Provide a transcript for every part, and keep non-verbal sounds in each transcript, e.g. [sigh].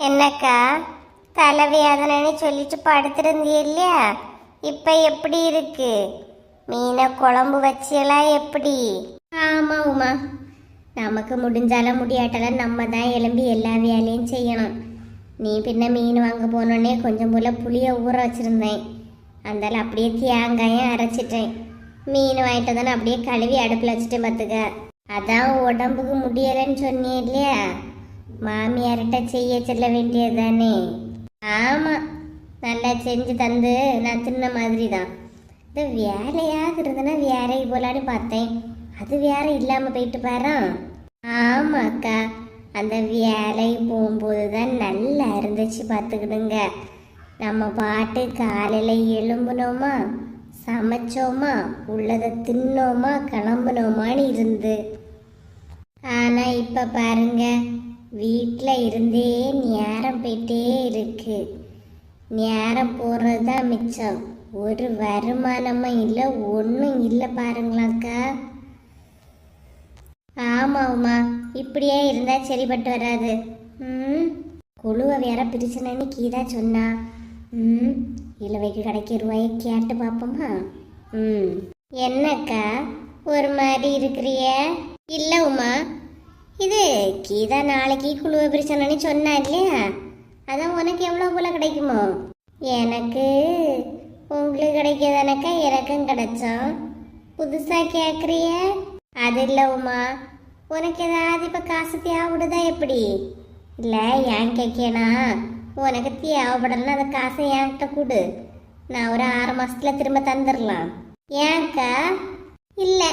என்னக்கா? தலைவியாதனன்னு சொல்லிட்டு படுத்திருந்தீ இல்லையா இப்ப எப்படி இருக்கு? மீனை குழம்பு வச்சியெல்லாம் எப்படி? ஆமா உமா. நமக்கு முடிஞ்சாலும் முடியாட்டாலும் நம்ம தான் எலும்பி எல்லா வேலையும் செய்யணும். நீ பின்ன மீன் வாங்க போனோடனே கொஞ்சம் போல புளிய ஊற வச்சிருந்தேன். அந்தால அப்படியே தேங்காயும் அரைச்சிட்டேன். மீன் வாங்கிட்டு தானே அப்படியே கழுவி அடுப்பில் வச்சுட்டு பார்த்துக்க அதான் உடம்புக்கு முடியலைன்னு சொன்னீ இல்லையா? மாமியார்கிட்ட செய்ய சொல்ல வேண்டியது தானே ஆமாம் நல்லா செஞ்சு தந்து நான் தின்ன மாதிரி தான் இது வேலையாக இருந்ததுன்னா வேலைக்கு போலான்னு பார்த்தேன். அது வேற இல்லாமல் போயிட்டு பாரு. ஆமாம் அக்கா அந்த வேலைக்கு போகும்போது தான் நல்லா இருந்துச்சு பார்த்துக்கிடுங்க. நம்ம பாட்டு காலையில் எழும்புனோமா சமைச்சோமா உள்ளதை தின்னோமா கிளம்புனோமான்னு இருந்து. ஆனால் இப்போ பாருங்க வீட்டில் இருந்தே நேரம் போயிட்டே இருக்கு. நேரம் போகிறது தான் மிச்சம். ஒரு வருமானமும் இல்லை ஒன்றும் இல்லை பாருங்களாக்கா ஆமாம்மா இப்படியே இருந்தால் சரிப்பட்டு வராது. ம்? குழுவை வேற பிரிச்சனன்னு கீதா சொன்னா. ம்? இழுவைக்கு கிடைக்க ரூபாயை கேட்டு பார்ப்போமா? ம். என்னக்கா ஒரு மாதிரி இருக்கிறிய? இல்லை உமா இது கீதா நாளைக்கு குழுவை பிரிச்சனன்னு சொன்னா இல்லையா? அதான் உனக்கு எவ்வளோ போல கிடைக்குமோ? எனக்கு உங்களுக்கு கிடைக்காதானக்கா இறக்கம் கிடைச்சோம் புதுசாக கேட்குறிய அது இல்லை உமா. உனக்கு ஏதாவது இப்போ காசு தேவைப்படுதா எப்படி? இல்லை ஏன் கேட்கேனா உனக்கு தேவைப்படலாம் அந்த காசை என்கிட்ட கொடு. நான் ஒரு ஆறு மாதத்தில் திரும்ப தந்துடலாம் ஏன்க்கா? இல்லை.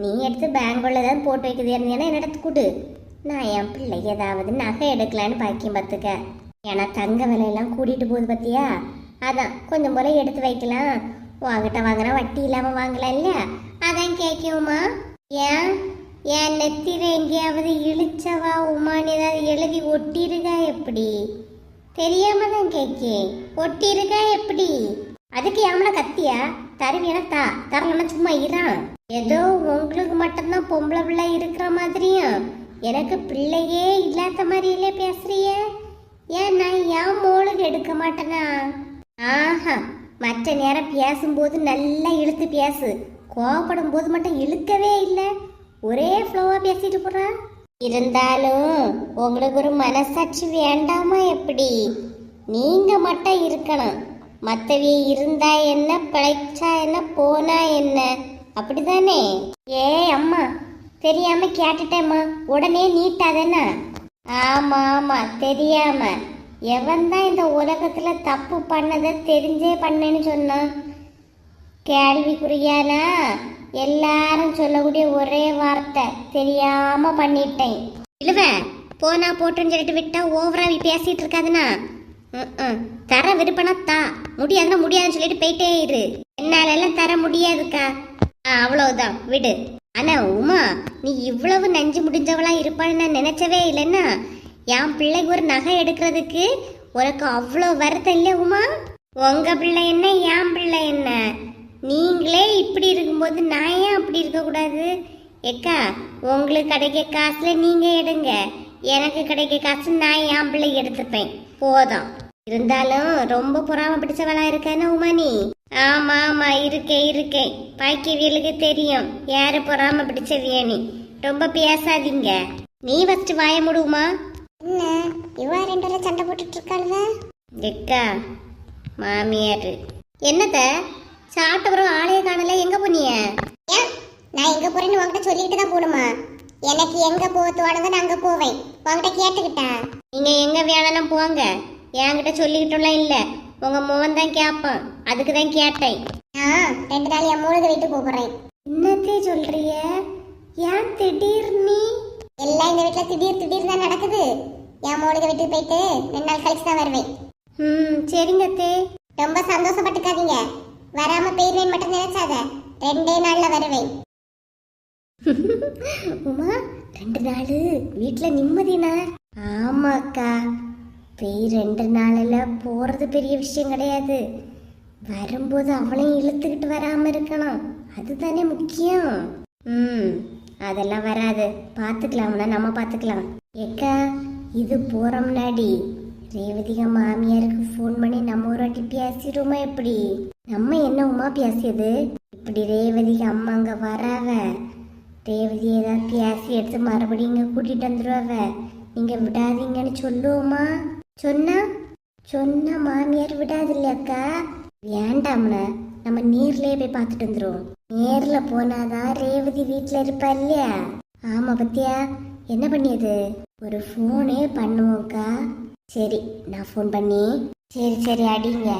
நீ எடுத்து பேங்குள்ள ஏதாவது போட்டு வைக்கிறது இருந்தீங்கன்னா என்னிடத்து கொடு நான் என் பிள்ளை ஏதாவது நகை எடுக்கலான்னு பாக்கியம் பார்த்துக்க. ஏன்னா தங்க விலையெல்லாம் கூட்டிகிட்டு போகுது பார்த்தியா? அதான் கொஞ்சம் போல எடுத்து வைக்கலாம். உங்ககிட்ட வாங்கினா வட்டி இல்லாமல் வாங்கலாம் இல்லையா அதான் கேட்குமா ஏன்? என் நெத்திர எங்கேயாவது இழிச்சவா? உமான்னு ஏதாவது எழுதி ஒட்டிருக்கா எப்படி? தெரியாம தான் கேட்கேன். ஒட்டிருக்கா எப்படி? அதுக்கு யாமல கத்தியா? தருவியனா தா தரலன்னா சும்மா இறான் ஏதோ உங்களுக்கு மட்டும்தான் பொம்பளை பிள்ளை இருக்கிற மாதிரியும் எனக்கு பிள்ளையே இல்லாத மாதிரியிலே பேசுறிய. ஏன் நான் என் மோளுக்கு எடுக்க மாட்டேனா? ஆஹா மற்ற நேரம் பேசும்போது நல்லா இழுத்து பேசு. கோவப்படும் போது மட்டும் இழுக்கவே இல்லை. ஒரே ஃப்ளோவாக பேசிட்டு போறா. இருந்தாலும் உங்களுக்கு ஒரு மனசாட்சி வேண்டாமா எப்படி? நீங்க மட்டும் இருக்கணும். மற்றவிய இருந்தா என்ன பிழைச்சா என்ன போனா என்ன? அப்படிதானே ஏ அம்மா தெரியாம கேட்டுட்டேம்மா. உடனே நீட்டாதேனா ஆமா ஆமா தெரியாம. எவன் தான் இந்த உலகத்துல தப்பு பண்ணதை தெரிஞ்சே பண்ணேன்னு சொன்னான் கேள்விக்குறியானா? எல்லாரும் சொல்லக்கூடிய ஒரே வார்த்தை தெரியாம பண்ணிட்டேன். இழுவ போனா போட்டுன்னு சொல்லிட்டு விட்டா ஓவரா பேசிட்டு இருக்காதுனா ம்ம். தர விருப்பனா தா. முடியாதுன்னா முடியாதுன்னு சொல்லிட்டு போயிட்டே இரு. என்னால எல்லாம் தர முடியாதுக்கா. ஆ, அவ்வளவுதான். விடு. ஆனா உமா நீ இவ்வளவு நஞ்சு முடிஞ்சவளா இருப்பான்னு நான் நினைச்சவே இல்லைன்னா? என் பிள்ளைக்கு ஒரு நகை எடுக்கிறதுக்கு உனக்கு அவ்வளோ வருத்தம் இல்லை உமா? உங்க பிள்ளை என்ன என் பிள்ளை என்ன? நீங்களே இப்படி இருக்கும்போது நான் ஏன் அப்படி இருக்கக்கூடாது? ஏக்கா உங்களுக்கு கிடைக்க காசுல நீங்க எடுங்க. எனக்கு கிடைக்க காசு நான் என் பிள்ளை எடுத்துப்பேன். போதும். இருந்தாலும் ரொம்ப பொறாம பிடிச்சவளா இருக்கானே உமானி? ஆமா ஆமா இருக்கேன் இருக்கேன் பாக்கியவியலுக்கு தெரியும். யாரு பொறாம பிடிச்சவியனி ரொம்ப பேசாதீங்க. நீ ஃபர்ஸ்ட் வாய முடுமா என்ன? இவா ரெண்டு பேரும் சண்டை போட்டுட்டு இருக்காளுவ? எக்கா மாமியார். என்னத்த? சாப்பிட்டப்புறம் ஆளைய காணல. எங்க போனிய நான் எங்க போறேன்னு உங்ககிட்ட சொல்லிட்டு தான் போடுமா எனக்கு எங்க போக தோணுதோ நான் அங்க போவேன். உங்ககிட்ட கேட்டுக்கிட்டேன் நீங்க எங்க வேணாலும் போங்க. என்கிட்ட சொல்லிக்கிட்டோம்லாம் இல்ல. உங்க மோகன் தான் கேட்பான் அதுக்கு தான் கேட்டேன். ரெண்டு நாள் என் மூலக வீட்டு போறேன். என்னத்தே சொல்றிய? ஏன் திடீர் நீ? எல்லாம் இந்த வீட்டுல திடீர் திடீர் தான் நடக்குது. என் மூலக வீட்டுக்கு போயிட்டு ரெண்டு நாள் கழிச்சு தான் வருவேன். ம் சரிங்க அத்தே. ரொம்ப சந்தோஷப்பட்டுக்காதீங்க. வராம போயிருவேன் மட்டும் நினைச்சாத. ரெண்டே நாள்ல வருவேன். [laughs] உமா ரெண்டு நாள் வீட்டில் நிம்மதினா? ஆமாக்கா. போய் ரெண்டு நாளில் போகிறது பெரிய விஷயம் கிடையாது. வரும்போது அவளையும் இழுத்துக்கிட்டு வராமல் இருக்கணும். அதுதானே முக்கியம். ம் அதெல்லாம் வராது. பார்த்துக்கலாம் அவனை நம்ம பார்த்துக்கலாம் ஏக்கா இது போகிற முன்னாடி ரேவதிகா மாமியாருக்கு ஃபோன் பண்ணி நம்ம ஒரு வாட்டி பேசிடுமா எப்படி? நம்ம என்ன உமா பேசியது? இப்படி ரேவதிகா அம்மா அங்கே வராவ. ரேவதி ஏதாவது பேசி எடுத்து மறுபடியும் இங்கே கூட்டிகிட்டு வந்துடுவாவ நீங்கள் விடாதீங்கன்னு சொல்லுவோமா? சொன்னா? சொன்னா மாமியார் விடாது இல்லையாக்கா வேண்டாம்ல நம்ம நேர்லயே போய் பார்த்துட்டு வந்துருவோம். நேரில் போனாதான் ரேவதி வீட்டில் இருப்பா இல்லையா? ஆமாம் பத்தியா? என்ன பண்ணியது? ஒரு ஃபோனே பண்ணுவோம்க்கா சரி நான் ஃபோன் பண்ணி. சரி சரி அடிங்க.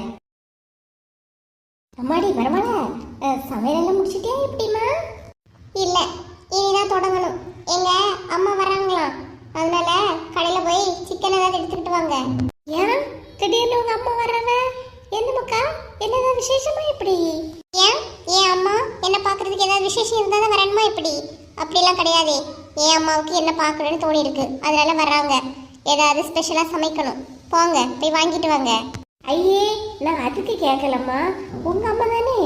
அம்மாடி வரமால சமையலெல்லாம் முடிச்சிட்டியா எப்படிமா இல்லை. இனிதான் தொடங்கணும். எங்க அம்மா வராங்களாம் அதனால கடையில போய் சிக்கன் ஏதாவது எடுத்துக்கிட்டு வாங்க. ஏன்? திடீர்னு உங்க அம்மா வர்றவ என்ன மக்கா? என்னதான் விசேஷமா எப்படி ஏன்? என் அம்மா? என்ன பார்க்கறதுக்கு ஏதாவது விசேஷம் இருந்தால் தான் வரணுமா எப்படி அப்படிலாம் கிடையாதே. என் அம்மாவுக்கு என்ன பார்க்கணும்னு தோணி இருக்கு அதனால வர்றாங்க. ஏதாவது ஸ்பெஷலாக சமைக்கணும். போங்க போய் வாங்கிட்டு வாங்க. ஐயே நான் அதுக்கு கேட்கலம்மா உங்க அம்மா தானே?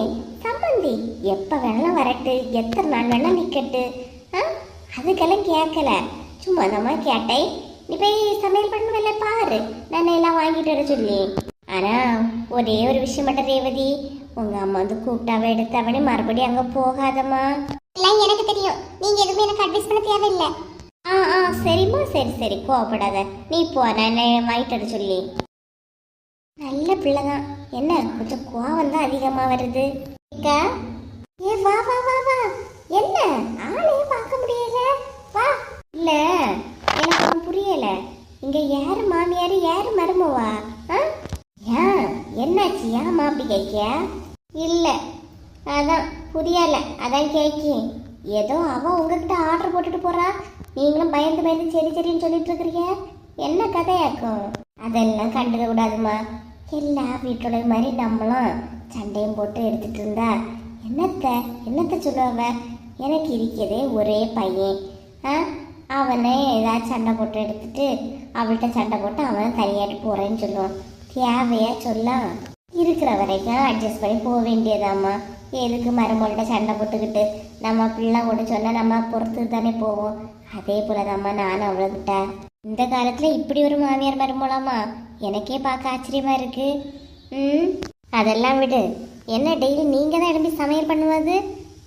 சம்மந்தி எப்ப வேணாலும் வரட்டு. எத்தனை நாள் வேணாலும் நிக்கட்டு. ஆ? அதுக்கெல்லாம் கேட்கல சும்மா தாம்மா கேட்டேன். நீ போய் சமையல் பண்ணுவல பாரு. நான் எல்லாம் வாங்கிட்டு வர சொல்லி ஆனா ஒரே ஒரு விஷயம் மட்டும் ரேவதி. உங்க அம்மா வந்து கூப்பிட்டாவ எடுத்தவனே மறுபடியும் அங்க போகாதம்மா. எல்லாம் எனக்கு தெரியும். நீங்க எதுவுமே எனக்கு அட்வைஸ் பண்ண தேவையில்லை. ஆ ஆ சரிம்மா சரி சரி கோவப்படாத. நீ போ நான் வாங்கிட்டு வர சொல்லி நல்ல பிள்ளை தான் என்ன கொஞ்சம் கோவம் தான் அதிகமாக வருது. அக்கா ஏ வா வா வா வா. என்ன? ஆளையும் பார்க்க முடியல. வா. இல்ல எனக்கு புரியல. இங்க யார் மாமியார் யார் மருமவா? ஆ? ஏன்? என்னாச்சு? ஏன் அப்படி கேக்கியா இல்ல அதான் புரியல. அதான் கேக்கி ஏதோ அவ உங்ககிட்ட ஆர்டர் போட்டுட்டு போறா. நீங்களும் பயந்து பயந்து சரி சரின்னு சொல்லிட்டு இருக்கிறீங்க. என்ன கதையாக்கும்? அதெல்லாம் கண்டுக்க கூடாதுமா எல்லா வீட்டோட மாதிரி நம்மளும் சண்டையும் போட்டு எடுத்துட்டு இருந்தா என்னத்த என்னத்த சொல்லுவ எனக்கு இருக்கிறதே ஒரே பையன். ஆ? அவனே ஏதாவது சண்டை போட்டு எடுத்துட்டு அவள்கிட்ட சண்டை போட்டு அவன் தனியாட்டு போகிறேன்னு சொல்லுவான். தேவையாக சொல்லாம். இருக்கிற வரைக்கும் அட்ஜஸ்ட் பண்ணி போக வேண்டியதாம்மா. எதுக்கு மருமகள்கிட்ட சண்டை போட்டுக்கிட்டு நம்ம பிள்ளை கூட சொன்னால் நம்ம பொறுத்து தானே போவோம். அதே போலதாம்மா நானும் அவ்வளோகிட்ட இந்த காலத்தில் இப்படி ஒரு மாமியார் மருமலாமா எனக்கே பார்க்க ஆச்சரியமா இருக்கு. ம் அதெல்லாம் விடு. என்ன டெய்லி நீங்கள் தான் எழுப்பி சமையல் பண்ணுவது?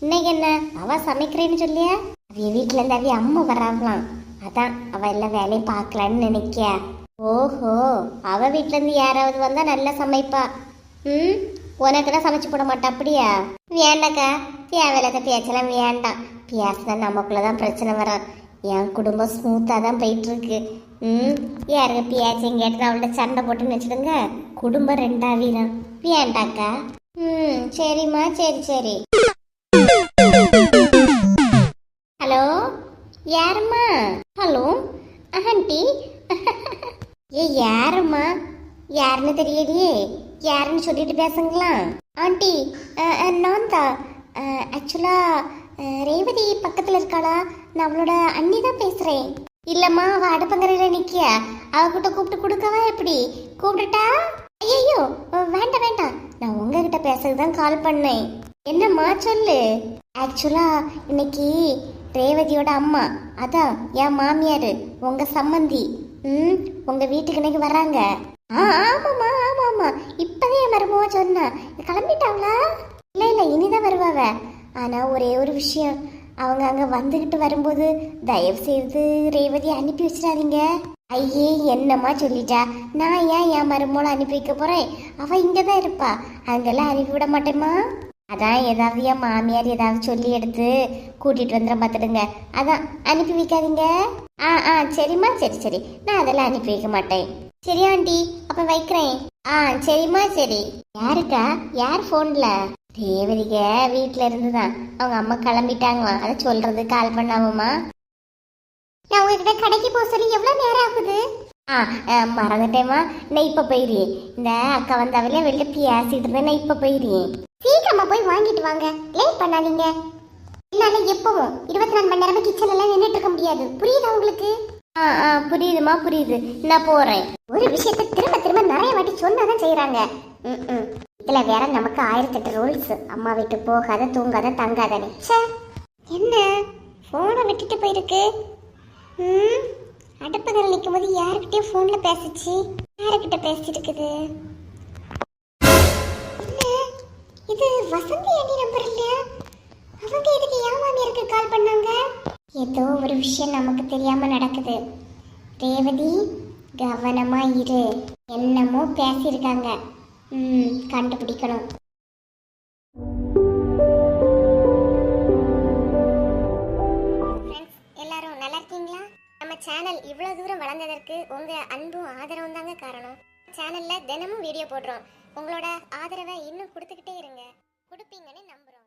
இன்னைக்கு என்ன? அவ சமைக்கிறேன்னு சொல்லியா? அவிய வீட்டில் இருந்து அம்மா வராங்களாம். அதான் அவ எல்லாம் வேலையை பார்க்கலான்னு நினைக்கியா? ஓஹோ அவ வீட்டிலேருந்து இருந்து யாராவது வந்தா நல்லா சமைப்பா. ம் உனக்கு தான் சமைச்சு போட மாட்டா அப்படியா? வேண்டாக்கா தேவையில்லாத பேச்செல்லாம் வேண்டாம். பேசினா நமக்குள்ளே தான் பிரச்சனை வரும் என் குடும்பம் ஸ்மூத்தாக தான் போயிட்டு இருக்கு. ம்? யாருக்கு பியாச்சும் கேட்டு அவள்கிட்ட சண்டை போட்டுன்னு வச்சுடுங்க. குடும்பம் ரெண்டாவீரம் வேண்டாக்கா ம் சரிம்மா சரி சரி. ஹலோ? யாரும்மா? ஹலோ? ஆண்டி? ஏ யாரும்மா? யாருன்னு தெரியலையே யாருன்னு சொல்லிட்டு பேசுங்களா? ஆண்டி நான் தான் ஆக்சுவலாக ரேவதி பக்கத்தில் இருக்காளா? நான் அவளோட அண்ணி தான் பேசுகிறேன் இல்லைம்மா அவள் அடுப்பங்கரையில் நிற்கியா அவகிட்ட கூப்பிட்டு கொடுக்கவா எப்படி? கூப்பிட்டுட்டா? ஐயோ வேண்டாம் வேண்டாம். நான் உங்ககிட்ட பேசுறது தான் கால் பண்ணேன். என்னம்மா சொல்லு? ஆக்சுவலா இன்னைக்கு ரேவதியோட அம்மா அதான் என் மாமியார் உங்க சம்மந்தி. ம் உங்க வீட்டுக்கு இன்னைக்கு வராங்க. ஆ ஆமாம்மா ஆமாம்மா. இப்பதான் என் மருமவா சொன்னா. கிளம்பிட்டாங்களா இல்லை இல்லை இனிதான் வருவாவ. ஆனா ஒரே ஒரு விஷயம் அவங்க அங்கே வந்துக்கிட்டு வரும்போது தயவு செய்து ரேவதி அனுப்பி வச்சிடாதீங்க. ஐயே என்னம்மா சொல்லிட்டா? நான் ஏன் என் மருமோளை அனுப்பி வைக்க போறேன்? அவ இங்க தான் இருப்பா. அங்கெல்லாம் அனுப்பி விட மாட்டேம்மா. அதான் ஏதாவது என் மாமியார் ஏதாவது சொல்லி எடுத்து கூட்டிட்டு வந்துட பார்த்துடுங்க. அதான் அனுப்பி வைக்காதீங்க. ஆ ஆ சரிம்மா சரி சரி. நான் அதெல்லாம் அனுப்பி வைக்க மாட்டேன். சரி ஆண்டி அப்ப வைக்கிறேன். ஆ சரிம்மா சரி. யாருக்கா? யார் ஃபோனில்? பேவலிங்க வீட்டில் இருந்து இருந்துதான். அவங்க அம்மா கிளம்பிட்டாங்களாம் அதை சொல்றது கால் பண்ணாமம்மா நான் உங்ககிட்ட கடைக்கு போக சொல்லி எவ்வளவு நேரம் ஆகுது? ஆ அஹ், மறந்துட்டேம்மா. நான் இப்ப போயிடுறேன் இந்த அக்கா வந்தாவிலே வெளில பேசிட்டு இருந்தேன். நான் இப்ப போயிடுறேன் சீக்கிரமா போய் வாங்கிட்டு வாங்க. லேட் பண்ணாதீங்க. என்னால எப்பவும் இருபத்தி நாலு மணி நேரமா கிச்சன்ல எல்லாம் நின்றுட்டு இருக்க முடியாது. புரியுதா உங்களுக்கு? ஆ ஆ புரியுதுமா புரியுது. நான் போறேன். ஒரு விஷயத்த திரும்ப திரும்ப நிறைய வாட்டி சொன்னாதான் செய்யறாங்க இதுல வேற நமக்கு ஆயிரத்தெட்டு ரூல்ஸ் அம்மா வீட்டு போகாத தூங்காத தங்காதன்னு ச்சே என்ன? ஃபோனை விட்டுட்டு போயிருக்கு. ம்? அடுப்பதில் நிற்கும் போது யாருக்கிட்டயும் ஃபோனில் பேசிச்சு. யாருக்கிட்ட பேசிட்டு இருக்குது இது வசந்தி அண்ணி நம்பர் இல்லையா? அவங்க எதுக்கு என் மாமியாருக்கு கால் பண்ணாங்க? ஏதோ ஒரு விஷயம் நமக்கு தெரியாம நடக்குது. ரேவதி கவனமா இரு. என்னமோ பேசியிருக்காங்க. ம் கண்டுபிடிக்கணும். ஃப்ரெண்ட்ஸ் எல்லாரும் நல்லா இருக்கீங்களா? நம்ம சேனல் இவ்வளோ தூரம் வளர்ந்ததற்கு உங்கள் அன்பும் ஆதரவும் தாங்க காரணம். சேனலில் தினமும் வீடியோ போடுறோம். உங்களோட ஆதரவை இன்னும் கொடுத்துக்கிட்டே இருங்க. கொடுப்பீங்கன்னு நம்புகிறோம்